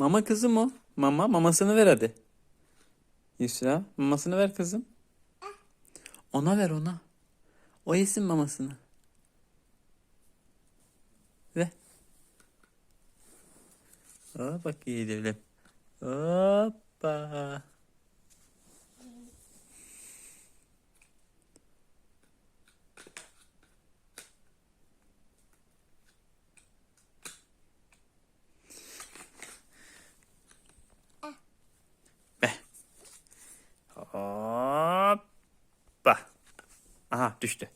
Mama kızım o. Mama mamasını ver hadi. Yusra mamasını ver kızım. Ona ver ona. O yesin mamasını. Ver. Aa, bak yiyelim. Hoppa. Hoppa. Aha düştü.